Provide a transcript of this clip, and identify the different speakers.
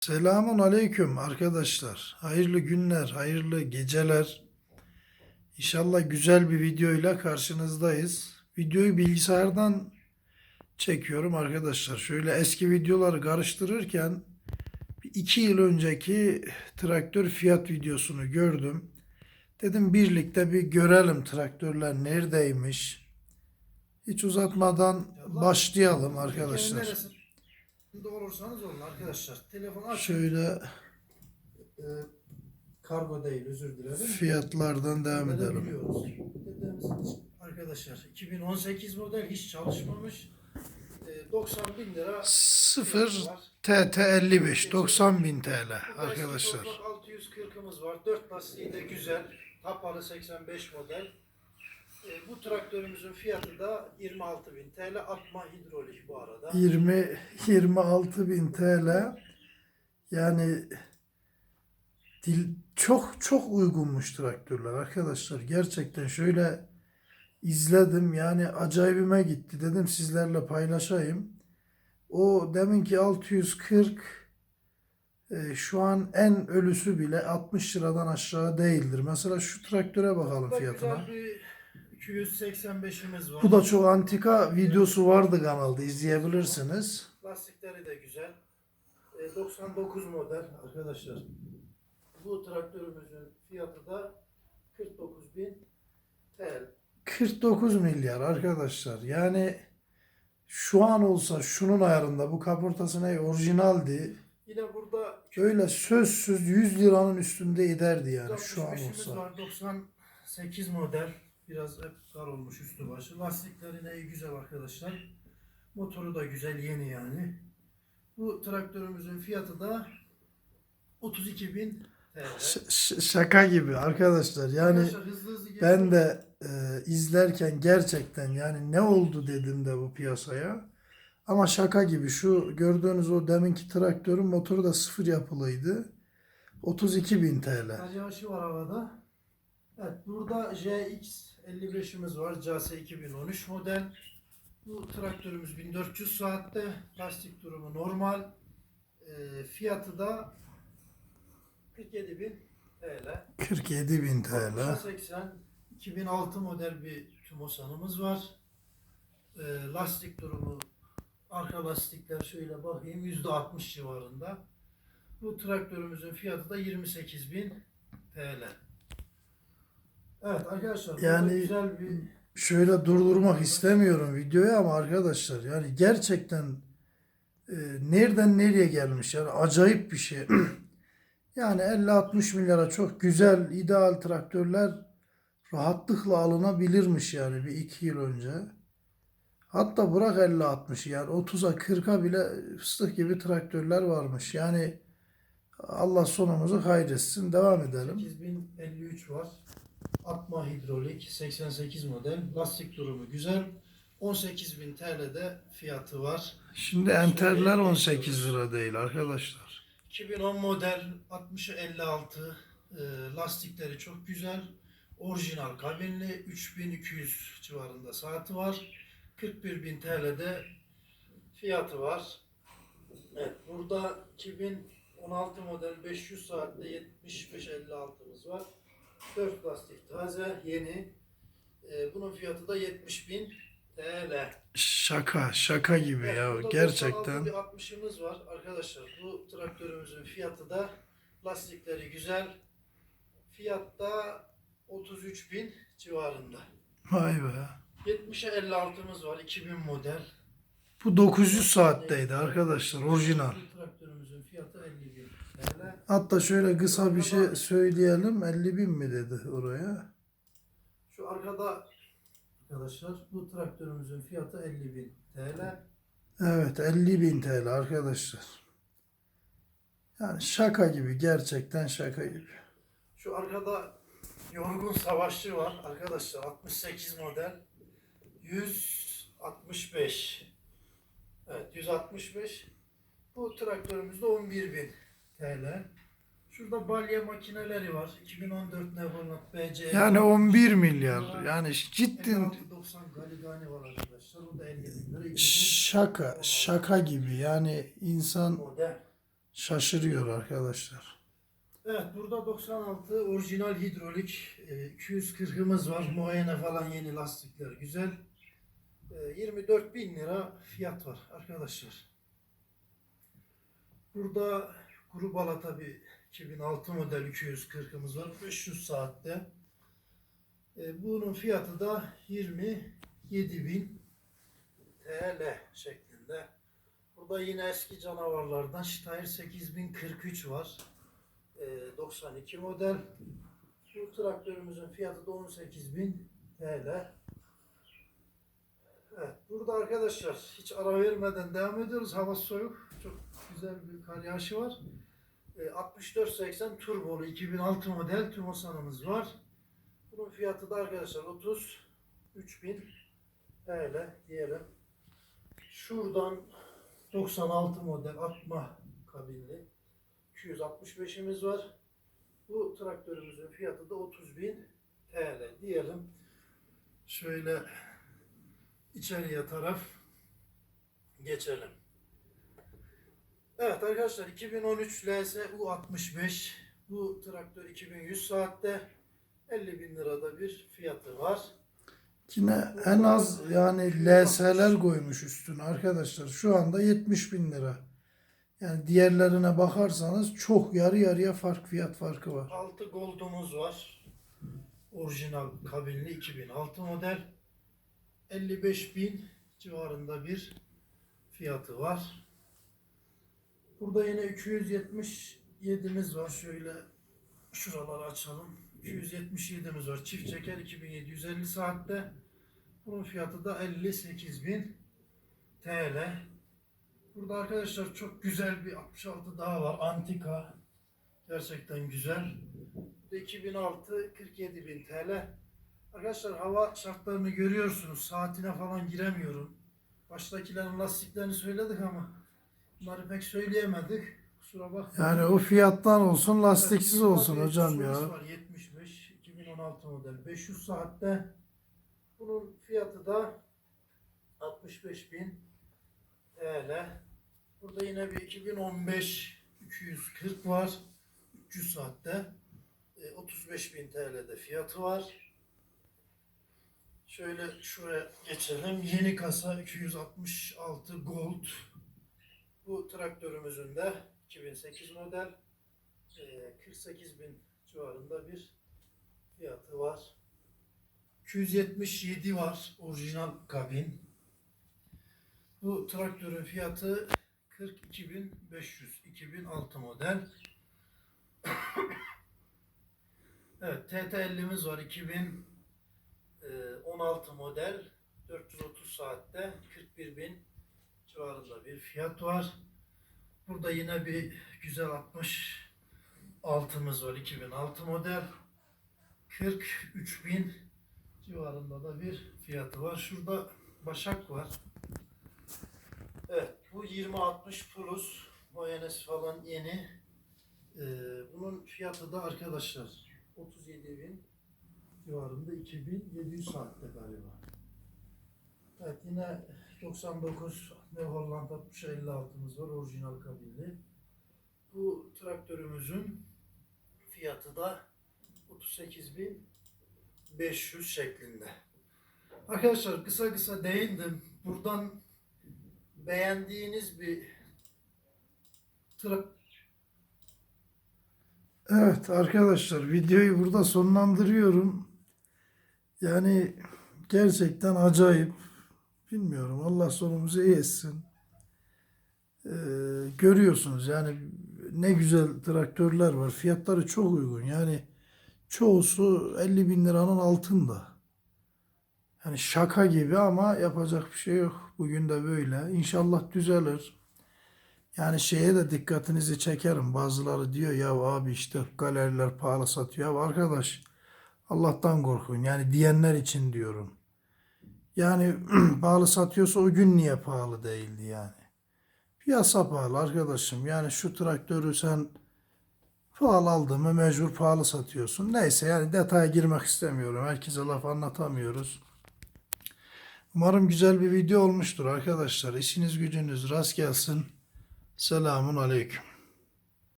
Speaker 1: Selamun aleyküm arkadaşlar. Hayırlı günler, hayırlı geceler. İnşallah güzel bir videoyla karşınızdayız. Videoyu bilgisayardan çekiyorum arkadaşlar. Şöyle eski videoları karıştırırken bir iki yıl önceki traktör fiyat videosunu gördüm. Dedim birlikte bir görelim traktörler neredeymiş. Hiç uzatmadan başlayalım arkadaşlar.
Speaker 2: Olursanız olun arkadaşlar. Telefon aç.
Speaker 1: Şöyle
Speaker 2: Ee, kargo değil özür dilerim.
Speaker 1: fiyatlardan devam edelim.
Speaker 2: Biliyoruz. Dediğimiz arkadaşlar 2018 model hiç çalışmamış. Ee, 90 bin lira.
Speaker 1: 0
Speaker 2: fiyatı var.
Speaker 1: TT 55 90 bin TL arkadaşlar.
Speaker 2: eski toprak 640'ımız var. 4 lastiği de güzel. Tapalı 85 model. Ee, bu traktörümüzün fiyatı da 26 bin TL. Atma hidrolik bu arada.
Speaker 1: 20 26 bin TL yani dil çok çok uygunmuş traktörler arkadaşlar. Gerçekten şöyle izledim yani acayibime gitti. Dedim sizlerle paylaşayım. O deminki 640 e, şu an en ölüsü bile 60 liradan aşağı değildir. Mesela şu traktöre bakalım
Speaker 2: Burada
Speaker 1: fiyatına.
Speaker 2: güzel bir 285'imiz var.
Speaker 1: Bu da çok antika videosu vardı kanalda izleyebilirsiniz.
Speaker 2: Lastikleri de güzel. E, 99 model arkadaşlar. Bu traktörümüzün fiyatı da 49.000 TL.
Speaker 1: 49 milyar arkadaşlar. Yani şu an olsa şunun ayarında bu kaportası ne orijinaldi.
Speaker 2: Yine burada
Speaker 1: Öyle sözsüz 100 liranın üstünde ederdi yani şu an
Speaker 2: 65'imiz
Speaker 1: olsa.
Speaker 2: var 98 model. Biraz hep dar olmuş üstü başı. Lastikleri de güzel arkadaşlar. Motoru da güzel yeni yani. Bu traktörümüzün fiyatı da 32.000 TL.
Speaker 1: Ş- şaka gibi arkadaşlar. Yani
Speaker 2: Arkadaşlar hızlı hızlı
Speaker 1: ben de e, izlerken gerçekten yani ne oldu dedim de bu piyasaya. Ama şaka gibi şu gördüğünüz o deminki traktörün motoru da sıfır yapılıydı. 32 bin TL.
Speaker 2: Aşı var havada. Evet burada JX 55'imiz var. CAS 2013 model. Bu traktörümüz 1400 saatte. Lastik durumu normal. Ee, fiyatı da 47.000 TL.
Speaker 1: 47 bin TL.
Speaker 2: 80 2006 model bir Tumosan'ımız var. Ee, lastik durumu arka lastikler şöyle bakayım %60 civarında. Bu traktörümüzün fiyatı da 28.000 TL. Evet arkadaşlar
Speaker 1: Yani-
Speaker 2: güzel bir
Speaker 1: Şöyle durdurmak istemiyorum videoyu ama arkadaşlar yani gerçekten e, nereden nereye gelmiş yani acayip bir şey. yani 50-60 milyara çok güzel ideal traktörler rahatlıkla alınabilirmiş yani bir iki yıl önce. Hatta bırak 50-60'ı yani 30'a 40'a bile fıstık gibi traktörler varmış. Yani Allah sonumuzu hayretsin. Devam edelim.
Speaker 2: 8053 var. Atma hidrolik 88 model. Lastik durumu güzel. 18.000 TL'de fiyatı var.
Speaker 1: Şimdi enterler 18 lira değil arkadaşlar.
Speaker 2: 2010 model 60'ı 56 e, lastikleri çok güzel. Orijinal kabinli 3200 civarında saati var. 41.000 TL'de fiyatı var. Evet burada 2016 model 500 saatte 75-56'mız var. 4 lastik taze yeni. E, bunun fiyatı da 70.000 TL.
Speaker 1: Şaka, şaka gibi
Speaker 2: Evet,
Speaker 1: ya gerçekten.
Speaker 2: 96 bir 60'ımız var arkadaşlar. Bu traktörümüzün fiyatı da lastikleri güzel. Fiyatta 33.000 civarında.
Speaker 1: Vay be.
Speaker 2: 70'e 56'mız var 2000 model.
Speaker 1: Bu 900 saatteydi arkadaşlar orijinal.
Speaker 2: Traktörümüzün fiyatı 50.000 TL.
Speaker 1: Hatta şöyle kısa bir şey söyleyelim. 50 bin mi dedi oraya?
Speaker 2: Şu arkada arkadaşlar bu traktörümüzün fiyatı 50.000 TL.
Speaker 1: Evet 50 bin TL arkadaşlar. Yani şaka gibi gerçekten şaka gibi.
Speaker 2: Şu arkada yorgun savaşçı var arkadaşlar 68 model 165 Evet 165 Bu traktörümüzde 11.000 TL Şurada balya makineleri var 2014 Nevolat BC
Speaker 1: Yani 11 milyar. Yani cidden
Speaker 2: 5690 Galigani var arkadaşlar o da 50 bin lira 2000
Speaker 1: şaka şaka gibi. Yani insan
Speaker 2: model
Speaker 1: şaşırıyor arkadaşlar.
Speaker 2: Evet burada 96 orijinal hidrolik e, 240'ımız var. Muayene falan yeni lastikler güzel. E, 24 bin lira fiyat var arkadaşlar. Burada kuru bala tabi 2006 model 240'ımız var. 500 saatte. E, bunun fiyatı da 27 bin TL şeklinde. Burada yine eski canavarlardan Steyr 8043 var. Ee, 92 model. Bu traktörümüzün fiyatı da 18.000 TL. Evet, burada arkadaşlar hiç ara vermeden devam ediyoruz. Hava soğuk. Çok güzel bir kar yağışı var. Ee, 6480 turbolu 2006 model Tumosan'ımız var. Bunun fiyatı da arkadaşlar 33.000 TL diyelim. Şuradan 96 model atma kabinli 265'imiz var. Bu traktörümüzün fiyatı da 30.000 TL diyelim. Şöyle içeriye taraf geçelim. Evet arkadaşlar 2013 LS U65 bu traktör 2100 saatte 50 bin lirada bir fiyatı var.
Speaker 1: Yine en az yani LS'ler koymuş üstüne arkadaşlar. Şu anda 70 bin lira. Yani diğerlerine bakarsanız çok yarı yarıya fark fiyat farkı var.
Speaker 2: 6 Gold'umuz var. Orijinal kabinli 2006 model. 55 bin civarında bir fiyatı var. Burada yine 277'miz var. Şöyle şuraları açalım. 277'miz var. Çift çeker 2750 saatte. Bunun fiyatı da 58 bin TL. Burada arkadaşlar çok güzel bir 66 daha var. Antika. Gerçekten güzel. Bu da 2006 47 bin TL. Arkadaşlar hava şartlarını görüyorsunuz. Saatine falan giremiyorum. Baştakilerin lastiklerini söyledik ama bunları pek söyleyemedik. Kusura bakmayın.
Speaker 1: Yani o fiyattan olsun lastiksiz olsun hocam
Speaker 2: 70
Speaker 1: ya.
Speaker 2: Var, 75 2016 model 500 saatte. Bunun fiyatı da 65 bin TL. Burada yine bir 2015 240 var. 300 saatte. E, 35 bin TL'de fiyatı var. Şöyle şuraya geçelim. Yeni kasa 266 Gold. Bu traktörümüzün de 2008 model. e, 48 bin civarında bir fiyatı var. 277 var orijinal kabin. Bu traktörün fiyatı 42.500 2006 model. evet TT50'miz var 2016 model 430 saatte 41.000 civarında bir fiyat var. Burada yine bir güzel 60 altımız var 2006 model 43.000 civarında da bir fiyatı var. Şurada Başak var. Evet bu 2060 Plus mayonez falan yeni. Ee, bunun fiyatı da arkadaşlar 37.000 civarında 2700 saatte galiba. Evet yine 99 New Holland 6056'mız var orijinal kabinli. Bu traktörümüzün fiyatı da 38.500 şeklinde. Arkadaşlar kısa kısa değindim. Buradan beğendiğiniz bir trak
Speaker 1: Evet arkadaşlar videoyu burada sonlandırıyorum. Yani gerçekten acayip. Bilmiyorum Allah sonumuzu iyi etsin. Ee, görüyorsunuz yani ne güzel traktörler var. Fiyatları çok uygun. Yani çoğusu 50 bin liranın altında. Yani şaka gibi ama yapacak bir şey yok. Bugün de böyle. İnşallah düzelir. Yani şeye de dikkatinizi çekerim. Bazıları diyor ya abi işte galeriler pahalı satıyor. Ya arkadaş Allah'tan korkun. Yani diyenler için diyorum. Yani pahalı satıyorsa o gün niye pahalı değildi yani? Piyasa pahalı arkadaşım. Yani şu traktörü sen pahalı aldın mı mecbur pahalı satıyorsun. Neyse yani detaya girmek istemiyorum. Herkese laf anlatamıyoruz. Umarım güzel bir video olmuştur arkadaşlar. İşiniz gücünüz rast gelsin. Selamun aleyküm.